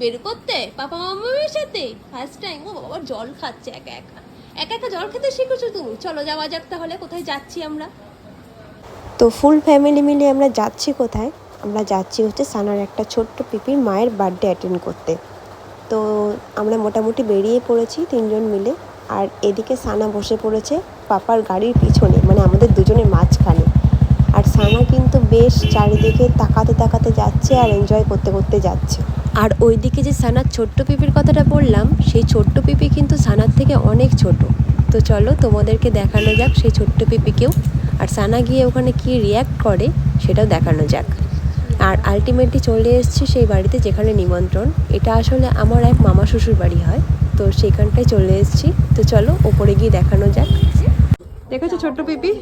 বের করতে? পাপা মামার সাথে? ফার্স্ট টাইম ও বাবা, জল খাচ্ছে একা একা। একা একা জল খেতে শিখেছো তুমি? চলো যাওয়া যাক তাহলে, কোথায় যাচ্ছি আমরা? তো ফুল ফ্যামিলি মিলে আমরা যাচ্ছি কোথায়? আমরা যাচ্ছি হচ্ছে সানার একটা ছোট্ট পিপির মায়ের বার্থডে অ্যাটেন্ড করতে। তো আমরা মোটামুটি বেরিয়ে পড়েছি তিনজন মিলে। আর এদিকে সানা বসে পড়েছে পাপার গাড়ির পিছনে মানে আমাদের দুজনের মাঝখানে। আর সানা কিন্তু বেশ চারিদিকে তাকাতে তাকাতে যাচ্ছে আর এনজয় করতে করতে যাচ্ছে। আর ওইদিকে যে সানার ছোট্ট পিপির কথাটা বললাম সেই ছোট্ট পিপি কিন্তু সানার থেকে অনেক ছোট। তো চলো তোমাদেরকে দেখানো যাক সেই ছোট্ট পিপিকেও। আর সানা গিয়ে ওখানে কি রিয়্যাক্ট করে সেটাও দেখানো যাক। আর আলটিমেটলি চলে এসেছি সেই বাড়িতে যেখানে নিমন্ত্রণ। এটা আসলে আমার এক মামা শ্বশুর বাড়ি হয় তো সেখানটায় চলে এসেছি। তো চলো ওপরে গিয়ে দেখানো যাক। দেখেছ ছোট্ট পিপি?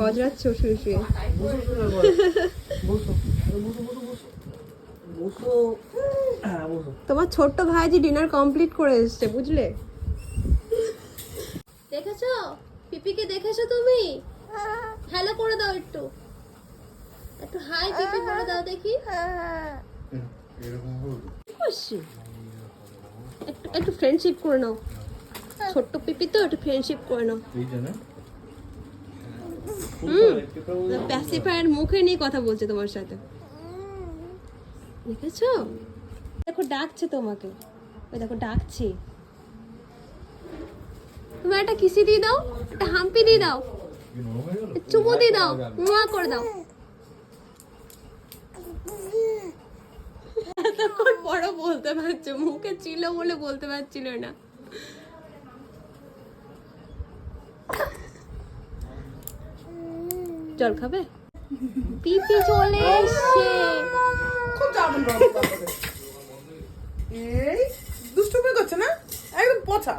গজরাচ্ছ শুয়ে। শুয়ে তোমার ছোট্ট ভাইজি ডিনার কমপ্লিট করে এসছে বুঝলে? দেখেছ? পিপিকে দেখেছ তুমি? হ্যালো করে দাও একটু। একটু হাই পিপি বলে দাও দেখি। একটু একটু ফ্রেন্ডশিপ করে নাও। ছোট্ট পিপি তো একটু ফ্রেন্ডশিপ করে নাও। হুম। প্যাসিফায়ার মুখে নিয়ে কথা বলছে তোমার সাথে। দেখেছ? দেখো ডাকছে তোমাকে। ওই দেখো ডাকছে। তুমি একটা কিসি দিয়ে দাও? একটা হাম্পি দিয়ে দাও। চুমো দিয়ে দাও। মুয়া করে দাও। এতক্ষণ বড় বলতে পারছ মুখে ছিল বলে বলতে পারছিল না। জল খাবে? পিপি চলে এসছে। খুব তারপরে। এই দুষ্টুমি করছে না? একদম পচা।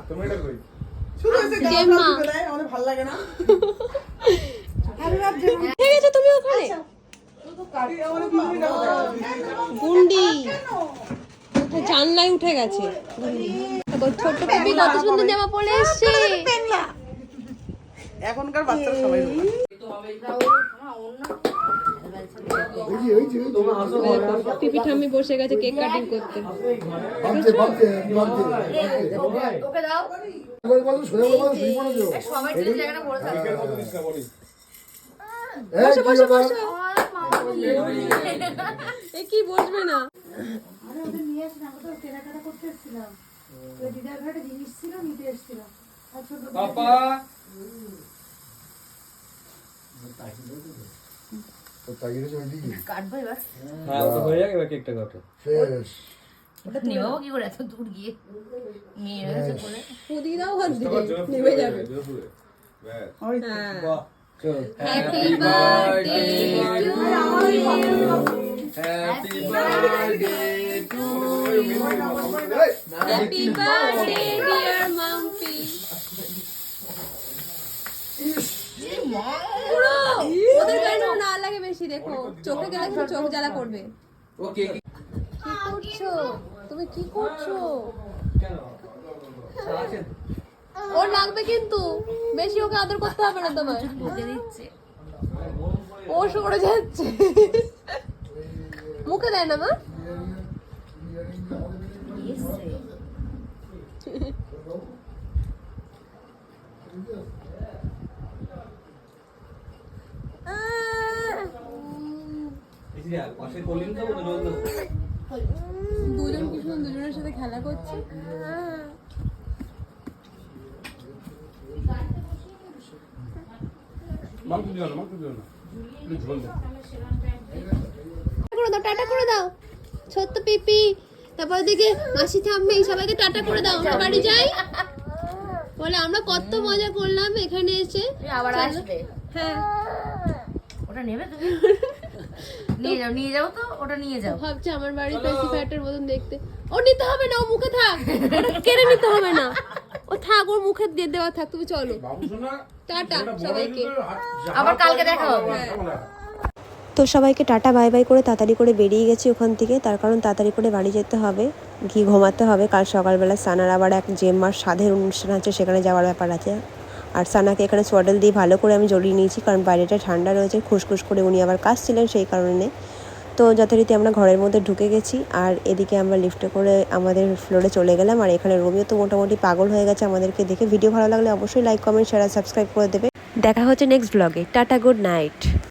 শুধু এসে গাল। গাল আমাদের ভালো লাগে না। আমি ভাবছি এমন উঠে গেছো তুমি ওখানে? দেয়। গুন্ডি। উঠে জানলায় উঠে গেছে। পিপি কত সুন্দর জামা পরে এসছে? এখনকার বাচ্চারা সবাই ঠাম্মি বসে গেছে কেক কাটিং করতে। বলো সোজা বলো বলো শুই পড়েছো সবাই যে জায়গাটা পড়ে থাকে বসে বসে বসে এ কি বসবে না তাই গেছে ওইদিকে কাটবো এবার। হ্যাঁ হয়ে যাক কেকটা কাটো। শেষ ওটা নেবাবো কি করে? এত দূর গিয়ে মেয়ে রয়েছে বলে। পুদি দাও হাত দিয়ে নেমে যাবে। হ্যাঁ। Happy birthday to happy birthday to happy birthday dear Mampi পুরো ওদের কেন না লাগে বেশি দেখো চোখে গেলে কিন্তু চোখ জ্বালা করবে। ওকে। কি করছ? তুমি কি করছ? ওর লাগবে কিন্তু। বেশি ওকে আদর করতে হবে না তোমার মুখে দিচ্ছে। ও সরে যাচ্ছে। মুখে দেয় না মা পাশে কলিং দেবো তো জল দেবো দুজন কি সুন্দর দুজনের সাথে খেলা করছে। টাটা করে দাও। ছোট্ট পিপি তারপর দিকে মাসি থামবে সবাইকে টাটা করে দাও আমরা বাড়ি যাই। বলে আমরা কত মজা করলাম এখানে এসে। আবার আসবে। হ্যাঁ। ওটা নেবে তুমি? নিয়ে যাও নিয়ে যাও তো ওটা নিয়ে যাও। ভাবছে আমার বাড়ি প্যাসিফায়ারটার মতন দেখতে। ও নিতে হবে না ও মুখে থাক। ওটা কেড়ে নিতে হবে না। ও থাক ওর মুখে দিয়ে দেওয়া থাক তুমি চলো। টাটা সবাইকে। আবার কালকে দেখা হবে। তো সবাইকে টাটা বাই বাই করে তাড়াতাড়ি করে বেরিয়ে গেছি ওখান থেকে। তার কারণ তাড়াতাড়ি করে বাড়ি যেতে হবে গিয়ে ঘুমাতে হবে। কাল সকালবেলা সানার আবার এক জেম্মার স্বাদের অনুষ্ঠান আছে সেখানে যাওয়ার ব্যাপার আছে। আর সানাকে এখানে সোয়াডেল দিয়ে ভালো করে আমি জড়িয়ে নিয়েছি, কারণ বাইরেটা ঠান্ডা রয়েছে খুসখুস করে উনি আবার কাজ ছিলেন সেই কারণে। তো যথারীতি আমরা ঘরের মধ্যে ঢুকে গেছি, আর এদিকে আমরা লিফটে করে আমাদের ফ্লোরে চলে গেলাম, আর এখানে রোমিও তো মোটামুটি পাগল হয়ে গেছে আমাদেরকে দেখে। ভিডিও ভালো লাগলে অবশ্যই লাইক কমেন্ট শেয়ার সাবস্ক্রাইব করে দেবে। দেখা হচ্ছে নেক্সট ব্লগে টাটা গুড নাইট